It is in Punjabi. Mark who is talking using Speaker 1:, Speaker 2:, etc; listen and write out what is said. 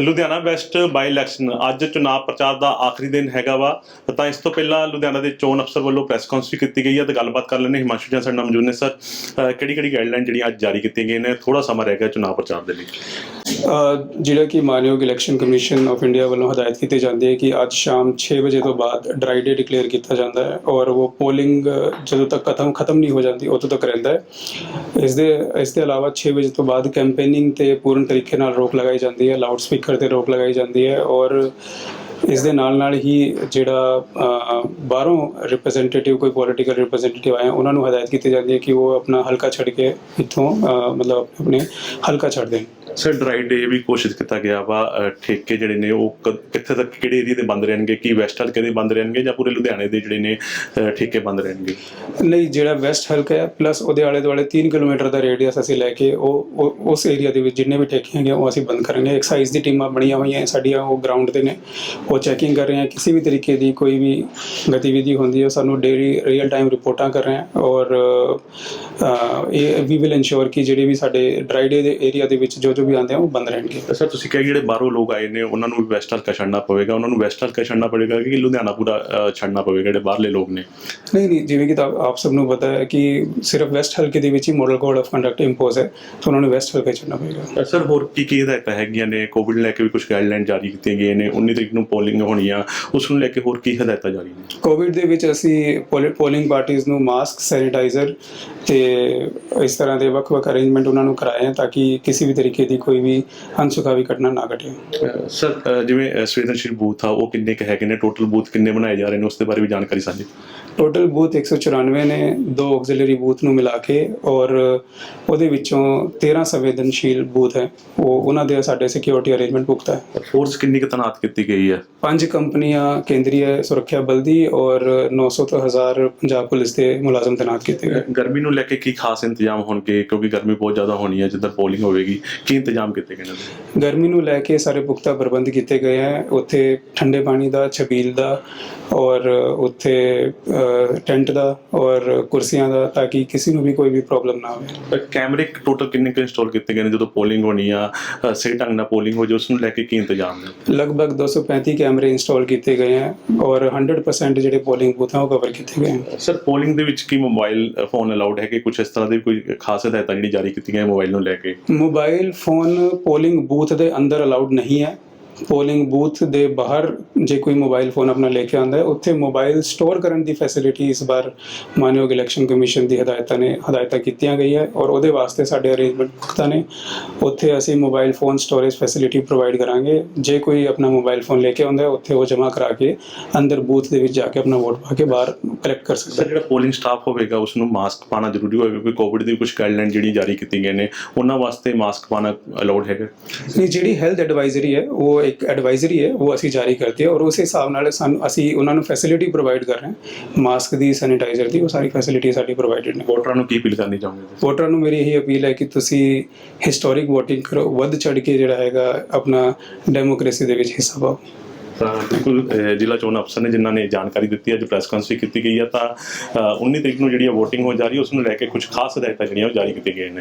Speaker 1: ਲੁਧਿਆਣਾ ਵੈਸਟ ਬਾਈ ਇਲੈਕਸ਼ਨ। ਅੱਜ ਚੁਣਾਵ ਪ੍ਰਚਾਰ ਦਾ ਆਖਰੀ ਦਿਨ ਹੈਗਾ ਵਾ। ਤਾਂ ਇਸ ਤੋਂ ਪਹਿਲਾਂ ਲੁਧਿਆਣਾ ਦੇ ਚੋਣ ਅਫਸਰ ਵੱਲੋਂ ਪ੍ਰੈਸ ਕਾਨਫਰੰਸ ਵੀ ਕੀਤੀ ਗਈ ਹੈ ਤੇ ਗੱਲਬਾਤ ਕਰ ਲੈਣੇ ਹਿਮਾਂਸ਼ੂ ਜੀ ਸਾਡੇ ਨਾਲ ਮੌਜੂਦ ਨੇ ਸਰ ਕਿਹੜੀ ਕਿਹੜੀ ਗਾਈਡਲਾਈਨ ਜਿਹੜੀਆਂ ਅੱਜ ਜਾਰੀ ਕੀਤੀਆਂ ਗਈਆਂ ਨੇ? ਥੋੜਾ ਸਮਾਂ ਰਹਿ ਗਿਆ ਚੁਣਾਵ ਪ੍ਰਚਾਰ ਦੇ ਲਈ।
Speaker 2: ਜਿਹੜਾ ਕਿ ਮਾਨਯੋਗ ਇਲੈਕਸ਼ਨ ਕਮਿਸ਼ਨ ਆਫ ਇੰਡੀਆ ਵੱਲੋਂ ਹਦਾਇਤ ਕੀਤੀ ਜਾਂਦੀ ਹੈ ਕਿ ਅੱਜ ਸ਼ਾਮ 6 ਵਜੇ ਤੋਂ ਬਾਅਦ ਡਰਾਈ ਡੇ ਡਿਕਲੇਅਰ ਕੀਤਾ ਜਾਂਦਾ ਹੈ ਔਰ ਉਹ ਪੋਲਿੰਗ ਜਦੋਂ ਤੱਕ ਖਤਮ ਖਤਮ ਨਹੀਂ ਹੋ ਜਾਂਦੀ, ਉਦੋਂ ਤੱਕ ਰਹਿੰਦਾ ਹੈ। ਇਸ ਦੇ ਇਸ ਦੇ ਇਲਾਵਾ 6 ਵਜੇ ਤੋਂ ਬਾਅਦ ਕੈਂਪੇਨਿੰਗ ਤੇ ਪੂਰਨ ਤਰੀਕੇ ਨਾਲ ਰੋਕ ਲਗਾਈ ਜਾਂਦੀ ਹੈ ਲਾਊਡ ਸਪੀਕਰ ਤੇ ਰੋਕ ਲਗਾਈ ਜਾਂਦੀ ਹੈ ਔਰ ਇਸ ਦੇ ਨਾਲ ਨਾਲ ਹੀ ਜਿਹੜਾ ਬਾਹਰੋਂ ਰਿਪਰੈਜ਼ੈਂਟੇਟਿਵ ਕੋਈ ਪੋਲੀਟੀਕਲ ਰਿਪਰੈਜ਼ੈਂਟੇਟਿਵ ਆਏ ਉਹਨਾਂ ਨੂੰ ਹਦਾਇਤ ਕੀਤੀ ਜਾਂਦੀ ਹੈ ਕਿ ਉਹ ਆਪਣਾ ਹਲਕਾ ਛੱਡ ਕੇ ਇੱਥੋਂ ਮਤਲਬ ਆਪਣੇ ਹਲਕਾ ਛੱਡ ਦੇਣ।
Speaker 1: ਸਰ, ਡਰਾਈ ਡੇ ਵੀ ਕੋਸ਼ਿਸ਼ ਕੀਤਾ ਗਿਆ ਵਾ ਠੇਕੇ ਜਿਹੜੇ ਨੇ ਉਹ ਕਿੱਥੇ ਤੱਕ, ਕਿਹੜੇ ਏਰੀਆ ਦੇ ਬੰਦ ਰਹਿਣਗੇ? ਕੀ ਵੈਸਟ ਹਲਕੇ ਦੇ ਬੰਦ ਰਹਿਣਗੇ ਜਾਂ ਪੂਰੇ ਲੁਧਿਆਣੇ ਦੇ ਜਿਹੜੇ ਨੇ ਠੇਕੇ ਬੰਦ ਰਹਿਣਗੇ?
Speaker 2: ਨਹੀਂ, ਜਿਹੜਾ ਵੈਸਟ ਹਲਕਾ ਹੈ, ਪਲੱਸ ਉਹਦੇ ਆਲੇ ਦੁਆਲੇ 3 ਕਿਲੋਮੀਟਰ ਦਾ ਰੇਡੀਅਸ ਅਸੀਂ ਲੈ ਕੇ ਉਹ, ਉਹ- ਉਸ ਏਰੀਆ ਦੇ ਵਿੱਚ ਜਿੰਨੇ ਵੀ ਠੇਕੇ ਹੈਗੇ ਉਹ ਅਸੀਂ ਬੰਦ ਕਰਾਂਗੇ। ਐਕਸਾਈਜ਼ ਦੀ ਟੀਮਾਂ ਬਣੀਆਂ ਹੋਈਆਂ ਸਾਡੀਆਂ ਉਹ ਗਰਾਊਂਡ ਤੇ ਨੇ। ਉਹ ਚੈਕਿੰਗ ਕਰ ਰਹੇ ਹਨ ਕਿਸੇ ਵੀ ਤਰੀਕੇ ਦੀ ਕੋਈ ਵੀ ਗਤੀਵਿਧੀ ਹੁੰਦੀ ਹੈ, ਉਹ ਸਾਨੂੰ ਡੇਲੀ ਰੀਅਲ ਟਾਈਮ ਰਿਪੋਰਟਾਂ ਕਰ ਰਹੇ ਹਨ ਔਰ ਇਹ ਵੀ ਵਿਲ ਇਨਸ਼ੋਰ ਕਿ ਜਿਹੜੇ ਵੀ ਸਾਡੇ ਡਰਾਈ ਡੇ ਦੇ ਏਰੀਆ ਦੇ ਵਿੱਚ ਜੋ ਜੋ ਵੀ ਆਉਂਦੇ ਆ ਉਹ ਬੰਦ ਰਹਿਣਗੇ।
Speaker 1: ਤਾਂ ਸਰ ਤੁਸੀਂ ਕਿਹਾ ਜਿਹੜੇ ਬਾਹਰੋਂ ਲੋਕ ਆਏ ਨੇ? ਉਹਨਾਂ ਨੂੰ ਵੀ ਵੈਸਟ ਹਲਕਾ ਛੱਡਣਾ ਪਵੇਗਾ। ਉਹਨਾਂ ਨੂੰ ਵੈਸਟ ਹਲਕਾ ਛੱਡਣਾ ਪਵੇਗਾ ਕਿ ਲੁਧਿਆਣਾ ਪੂਰਾ ਛੱਡਣਾ ਪਵੇਗਾ ਜਿਹੜੇ ਬਾਹਰਲੇ ਲੋਕ ਨੇ?
Speaker 2: ਨਹੀਂ ਨਹੀਂ ਜਿਵੇਂ ਕਿ ਤਾਂ ਆਪ ਸਭ ਨੂੰ ਪਤਾ ਹੈ ਕਿ ਸਿਰਫ ਵੈਸਟ ਹਲਕੇ ਦੇ ਵਿੱਚ ਹੀ model code of conduct impose ਹੈ ਤਾਂ ਉਹਨਾਂ ਨੂੰ ਵੈਸਟ ਹਲਕੇ ਪਏਗਾ
Speaker 1: ਤਾਂ ਸਰ ਹੋਰ ਕੀ ਕੀ ਹਦਾਇਤਾਂ ਹੈਗੀਆਂ ਨੇ? ਕੋਵਿਡ ਲੈ ਕੇ ਵੀ ਕੁਝ ਗਾਈਡਲਾਈਨ ਜਾਰੀ ਕੀਤੀਆਂ ਗਈਆਂ ਨੇ। 19 ਤਰੀਕ ਨੂੰ ਪੋਲਿੰਗ ਹੋਣੀ ਆ ਉਸ ਨੂੰ ਲੈ ਕੇ ਹੋਰ ਕੀ ਹਦਾਇਤਾਂ ਜਾਰੀ ਨੇ?
Speaker 2: ਕੋਵਿਡ ਦੇ ਵਿੱਚ ਅਸੀਂ ਪੋਲਿੰਗ ਪਾਰਟੀਆਂ ਨੂੰ ਮਾਸਕ ਸੈਨੀਟਾਈਜ਼ਰ ਤੇ ਇਸ ਤਰ੍ਹਾਂ ਦੇ ਵੱਖ-ਵੱਖ ਅਰੇਂਜਮੈਂਟ ਉਹਨਾਂ ਨੂੰ ਕਰਾਏ ਹਨ ਤਾਂ ਕਿ ਕਿਸੇ ਵੀ ਤਰੀਕੇ ਦੀ ਕੋਈ ਵੀ ਅਨਸੁਖਾਵੀ ਘਟਨਾ ਨਾ ਘਟੇ।
Speaker 1: ਸਰ ਜਿਵੇਂ ਸੰਵੇਦਨਸ਼ੀਲ ਬੂਥ ਆ ਉਹ ਕਿੰਨੇ ਕੁ ਹੈਗੇ ਨੇ? ਟੋਟਲ ਬੂਥ ਕਿੰਨੇ ਬਣਾਏ ਜਾ ਰਹੇ ਨੇ? ਉਸ ਦੇ ਬਾਰੇ ਵੀ ਜਾਣਕਾਰੀ ਸਾਂਝੀ।
Speaker 2: ਟੋਟਲ ਬੂਥ 194 ਨੇ ਦੋ ਆਕਜ਼ਿਲਰੀ ਬੂਥ ਨੂੰ ਮਿਲਾ ਕੇ ਔਰ ਉਹਦੇ ਵਿੱਚੋਂ 13 ਸੰਵੇਦਨਸ਼ੀਲ ਬੂਥ ਹੈ। ਉਹ ਉਹਨਾਂ ਦੇ ਸਾਡੇ ਸਿਕਿਉਰਿਟੀ ਅਰੇਂਜਮੈਂਟ ਪੁਖਤਾ ਹੈ।
Speaker 1: ਫੋਰਸ ਕਿੰਨੀ ਕੁ ਤੈਨਾਤ ਕੀਤੀ ਗਈ ਹੈ?
Speaker 2: ਪੰਜ ਕੰਪਨੀਆਂ ਕੇਂਦਰੀ ਸੁਰੱਖਿਆ ਬਲ ਦੀ ਔਰ 900 ਤੋਂ 1000 ਪੰਜਾਬ ਪੁਲਿਸ ਦੇ ਮੁਲਾਜ਼ਮ ਤੈਨਾਤ ਕੀਤੇ ਗਏ।
Speaker 1: ਗਰਮੀ ਨੂੰ ਲੈ ਕੇ ਕੀ ਖਾਸ ਇੰਤਜ਼ਾਮ ਹੋਣਗੇ? ਕਿਉਂਕਿ ਗਰਮੀ ਬਹੁਤ ਜ਼ਿਆਦਾ ਹੋਣੀ ਹੈ ਜਿੱਦਾਂ ਪੋਲਿੰਗ ਹੋਵੇਗੀ। ਕੀ ਇੰਤਜ਼ਾਮ ਕੀਤੇ ਗਏ ਨੇ?
Speaker 2: ਗਰਮੀ ਨੂੰ ਲੈ ਕੇ ਸਾਰੇ ਪੁਖਤਾ ਪ੍ਰਬੰਧ ਕੀਤੇ ਗਏ ਹੈ। ਉੱਥੇ ਠੰਡੇ ਪਾਣੀ ਦਾ ਛਬੀਲ ਦਾ ਔਰ ਉੱਥੇ ਟੈਂਟ ਦਾ ਔਰ ਕੁਰਸੀਆਂ ਦਾ ਤਾਂ ਕਿ ਕਿਸੇ ਨੂੰ ਵੀ ਕੋਈ ਵੀ ਪ੍ਰੋਬਲਮ ਨਾ ਹੋਵੇ
Speaker 1: ਕੈਮਰੇ ਟੋਟਲ ਕਿੰਨੇ ਕੁ ਇੰਸਟਾਲ ਕੀਤੇ ਗਏ ਨੇ? ਜਦੋਂ ਪੋਲਿੰਗ ਹੋਣੀ ਆ ਸਹੀ ਢੰਗ ਨਾਲ ਪੋਲਿੰਗ ਹੋ ਜਾਏ ਉਸ ਨੂੰ ਲੈ ਕੇ ਕੀ ਇੰਤਜ਼ਾਮ ਨੇ?
Speaker 2: ਲਗਭਗ 235 ਕੈਮਰੇ ਇੰਸਟਾਲ ਕੀਤੇ ਗਏ ਹੈ ਔਰ 100% ਜਿਹੜੇ ਪੋਲਿੰਗ ਬੂਥ ਹੈ ਉਹ ਕਵਰ ਕੀਤੇ ਗਏ ਹੈ
Speaker 1: ਸਰ ਪੋਲਿੰਗ ਦੇ ਵਿੱਚ ਕੀ ਮੋਬਾਈਲ ਫੋਨ ਅਲਾਉਡ ਹੈ ਕਿ ਕੁਝ ਇਸ ਤਰ੍ਹਾਂ ਦੀ ਕੋਈ ਖਾਸ ਹਦਾਇਤਾਂ ਜਿਹੜੀ ਜਾਰੀ ਕੀਤੀਆਂ ਗਈਆਂ ਮੋਬਾਈਲ ਨੂੰ ਲੈ ਕੇ?
Speaker 2: ਮੋਬਾਈਲ ਫੋਨ ਪੋਲਿੰਗ ਬੂਥ ਦੇ ਅੰਦਰ ਅਲਾਉਡ ਨਹੀਂ ਹੈ। ਪੋਲਿੰਗ ਬੂਥ ਦੇ ਬਾਹਰ ਜੇ ਕੋਈ ਮੋਬਾਈਲ ਫੋਨ ਆਪਣਾ ਲੈ ਕੇ ਆਂਦਾ ਹੈ ਉੱਥੇ ਮੋਬਾਈਲ ਸਟੋਰ ਕਰਨ ਦੀ ਫੈਸਿਲਿਟੀ ਇਸ ਵਾਰ ਮਾਨਯੋਗ ਇਲੈਕਸ਼ਨ ਕਮਿਸ਼ਨ ਦੀ ਹਦਾਇਤਾਂ ਨੇ ਹਦਾਇਤਾਂ ਕੀਤੀਆਂ ਗਈ ਹੈ ਔਰ ਉਹਦੇ ਵਾਸਤੇ ਸਾਡੇ ਅਰੇਂਜਮੈਂਟ ਪੁਖਤਾ ਨੇ ਉੱਥੇ ਅਸੀਂ mobile phone storage facility provide ਕਰਾਂਗੇ। ਜੇ ਕੋਈ ਆਪਣਾ ਮੋਬਾਈਲ ਫੋਨ ਲੈ ਕੇ ਆਉਂਦਾ ਹੈ ਉੱਥੇ ਉਹ ਜਮ੍ਹਾਂ ਕਰਾ ਕੇ ਅੰਦਰ ਬੂਥ ਦੇ ਵਿੱਚ ਜਾ ਕੇ ਆਪਣਾ ਵੋਟ ਪਾ ਕੇ ਬਾਹਰ ਕਲੈਕਟ ਕਰ ਸਕਦਾ
Speaker 1: ਜਿਹੜਾ ਪੋਲਿੰਗ ਸਟਾਫ ਹੋਵੇਗਾ ਉਸ ਨੂੰ ਮਾਸਕ ਪਾਣਾ ਜ਼ਰੂਰੀ ਹੋਵੇਗਾ ਕਿਉਂਕਿ ਕੋਵਿਡ ਦੀ ਕੁਝ ਗਾਈਡਲਾਈਨ ਜਿਹੜੀ ਜਾਰੀ ਕੀਤੀ ਗਈਆਂ ਨੇ ਉਹਨਾਂ ਵਾਸਤੇ ਮਾਸਕ ਪਾਣਾ ਅਲਾਉਡ ਹੈਗਾ?
Speaker 2: ਨਹੀਂ ਜਿਹੜੀ ਹੈਲਥ ਐਡਵਾਈਜ਼ਰੀ ਹੈ ਉਹ ਇੱਕ ਐਡਵਾਈਜ਼ਰੀ ਹੈ ਉਹ ਅਸੀਂ ਜਾਰੀ ਕਰਤੀ ਹੈ ਔਰ ਉਸ ਹਿਸਾਬ ਨਾਲ ਸਾਨੂੰ ਅਸੀਂ ਉਹਨਾਂ ਨੂੰ ਫੈਸਿਲਿਟੀ ਪ੍ਰੋਵਾਈਡ ਕਰ ਰਹੇ ਹਾਂ। ਮਾਸਕ ਦੀ ਸੈਨੀਟਾਈਜ਼ਰ ਦੀ ਉਹ ਸਾਰੀ ਫੈਸਿਲਿਟੀ ਸਾਡੀ ਪ੍ਰੋਵਾਈਡਡ ਨੇ।
Speaker 1: ਵੋਟਰਾਂ ਨੂੰ ਕੀ ਅਪੀਲ ਕਰਨੀ ਚਾਹੋਗੇ
Speaker 2: ਵੋਟਰਾਂ ਨੂੰ ਮੇਰੀ ਇਹੀ ਅਪੀਲ ਹੈ ਕਿ ਤੁਸੀਂ ਹਿਸਟੋਰਿਕ VOTING ਕਰੋ ਵੱਧ ਚੜ ਕੇ ਜਿਹੜਾ ਹੈਗਾ ਆਪਣਾ ਡੈਮੋਕ੍ਰੇਸੀ ਦੇ ਵਿੱਚ ਹਿੱਸਾ ਪਾਓ।
Speaker 1: ਬਿਲਕੁਲ ਜ਼ਿਲ੍ਹਾ ਚੋਣ ਅਫਸਰ ਨੇ ਜਿਨ੍ਹਾਂ ਨੇ ਜਾਣਕਾਰੀ ਦਿੱਤੀ ਅੱਜ ਪ੍ਰੈਸ ਕਾਨਫਰੰਸ ਕੀਤੀ ਗਈ ਹੈ ਤਾਂ ਅਹ, 19 ਤਰੀਕ ਨੂੰ ਜਿਹੜੀ ਵੋਟਿੰਗ ਹੋ ਜਾ ਰਹੀ ਹੈ ਉਸ ਨੂੰ ਲੈ ਕੇ ਕੁਝ ਖਾਸ ਹਦਾਇਤਾਂ ਜਿਹੜੀਆਂ ਉਹ ਜਾਰੀ ਕੀਤੀਆਂ ਗਈਆਂ ਨੇ।